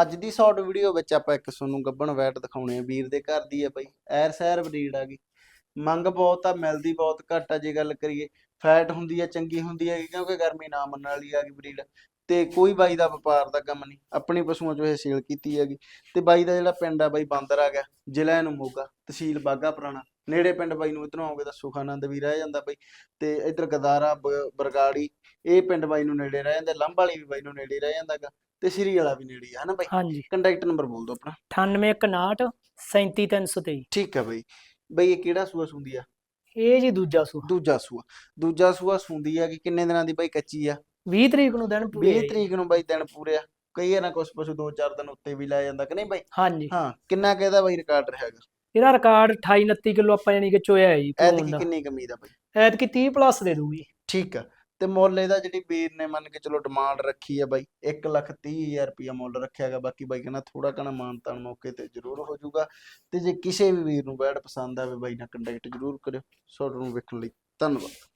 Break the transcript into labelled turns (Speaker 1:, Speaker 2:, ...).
Speaker 1: ਅੱਜ ਦੀ short video ਵਿੱਚ ਆਪਾਂ ਇੱਕ ਤੁਹਾਨੂੰ ਗੱਬਣ ਵੈਟ ਦਿਖਾਉਣੇ ਆ, ਵੀਰ ਦੇ ਘਰ ਦੀ ਆ ਬਾਈ। ਐਰ ਸੈਰ ਬਰੀਡ ਆ ਗਈ। ਮੰਗ ਬਹੁਤ ਆ, ਮਿਲਦੀ ਬਹੁਤ, ਘੱਟ ਆ ਜੇ ਗੱਲ ਕਰੀਏ। ਫੈਟ ਹੁੰਦੀ ਆ, ਚੰਗੀ ਹੁੰਦੀ ਹੈ ਕਿਉਂਕਿ ਗਰਮੀ ਨਾ ਮੰਨਣ ਵਾਲੀ ਆ ਗਈ ਬਰੀਡ ਤੇ ਕੋਈ ਬਾਈ ਦਾ ਵਪਾਰ ਦਾ ਕੰਮ ਨਹੀਂ। ਆਪਣੀ ਪਸ਼ੂਆਂ ਚੋਂ ਇਹ ਸੇਲ ਕੀਤੀ ਹੈਗੀ। ਤੇ ਬਾਈ ਦਾ ਜਿਹੜਾ ਪਿੰਡ ਆ ਬਾਈ ਬਾਂਦਰ ਆ ਗਿਆ, ਜ਼ਿਲ੍ਹਾ ਨੂੰ ਮੋਗਾ, ਤਹਿਸੀਲ ਬਾਗਾ ਪੁਰਾਣਾ। ਨੇੜੇ ਪਿੰਡ ਬਾਈ ਨੂੰ ਇਧਰੋਂ ਆਓਗੇ ਤਾਂ ਸੁਖਾਨੰਦ ਵੀ ਰਹਿ ਜਾਂਦਾ ਬਾਈ ਤੇ ਇਧਰ ਗਦਾਰਾ ਬਰਗਾੜੀ ਇਹ ਪਿੰਡ ਬਾਈ ਨੂੰ ਨੇੜੇ ਰਹਿ ਜਾਂਦੇ ਲੰਬ ਵਾਲੀ ਵੀ ਬਾਈ ਨੂੰ ਨੇੜੇ ਰਹਿ ਜਾਂਦਾਗਾ ਤੇ ਸ੍ਰੀ ਵਾਲਾ ਵੀ ਨੇੜੇ ਆ ਹਨਾ ਬਾਈ?
Speaker 2: ਹਾਂਜੀ।
Speaker 1: ਕੰਟੈਕਟ ਨੰਬਰ ਬੋਲ ਦਿਓ ਆਪਣਾ।
Speaker 2: 9859 37323
Speaker 1: ਠੀਕ ਆ ਬਾਈ। ਬਈ ਇਹ ਕਿਹੜਾ ਸੂਆ ਸੁੰਦੀ ਆ?
Speaker 2: ਇਹ ਜੀ ਦੂਜਾ ਸੂਆ।
Speaker 1: ਦੂਜਾ ਸੂਆ। ਦੂਜਾ ਸੂਆ ਸੁੰਦੀ ਆ ਕਿ ਕਿੰਨੇ ਦਿਨਾਂ ਦੀ ਬਾਈ ਕੱਚੀ ਆ?
Speaker 2: 20 ਤਰੀਕ ਨੂੰ ਦਿਨ ਪੂਰੇ
Speaker 1: 20 ਤਰੀਕ ਨੂੰ ਬਾਈ ਦਿਨ ਪੂਰੇ ਆ। ਕਈ ਵਾਰ ਕੁਛ ਪਸ਼ੂ 2-4 ਦਿਨ ਉੱਤੇ ਵੀ ਲੈ ਜਾਂਦਾ ਕਿ ਨਹੀਂ ਬਾਈ?
Speaker 2: ਹਾਂਜੀ।
Speaker 1: ਹਾਂ ਕਿੰਨਾ ਕਹਿਦਾ ਬਾਈ ਰਿਕਾਰਡ ਹੈਗਾ?
Speaker 2: ਇਹਦਾ ਰਿਕਾਰਡ 28 29 ਕਿਲੋ ਆਪਾਂ ਯਾਨੀ ਕਿ ਚੋਇਆ ਹੈ ਜੀ
Speaker 1: ਐਤਕੀ
Speaker 2: ਦਾ।
Speaker 1: ਕਿੰਨੀ ਕਮੀ ਦਾ ਬਾਈ?
Speaker 2: ਐਤਕੀ 30 ਪਲੱਸ ਦੇ ਦੂਗੀ
Speaker 1: ਠੀਕ ਆ। ਤੇ ਮੁੱਲ ਇਹਦਾ ਜਿਹੜੀ ਵੀਰ ਨੇ ਮੰਨ ਕੇ ਚਲੋ ਡਿਮਾਂਡ ਰੱਖੀ ਆ ਬਾਈ 1 ਲੱਖ 30 ਹਜ਼ਾਰ ਰੁਪਇਆ ਮੁੱਲ ਰੱਖਿਆ ਹੈਗਾ ਬਾਕੀ ਬਾਈ ਕਹਿੰਦਾ ਥੋੜਾ ਕਣਾ ਮਾਨਤਾਨ ਮੌਕੇ ਤੇ ਜ਼ਰੂਰ ਹੋ ਜਾਊਗਾ। ਤੇ ਜੇ ਕਿਸੇ ਵੀ ਵੀਰ ਨੂੰ ਬੈਡ ਪਸੰਦ ਆਵੇ ਬਾਈ ਨਾਲ ਕੰਟੈਕਟ ਜ਼ਰੂਰ ਕਰਿਓ। ਸ਼ਾਰਟ ਨੂੰ ਵੇਖਣ ਲਈ ਧੰਨਵਾਦ।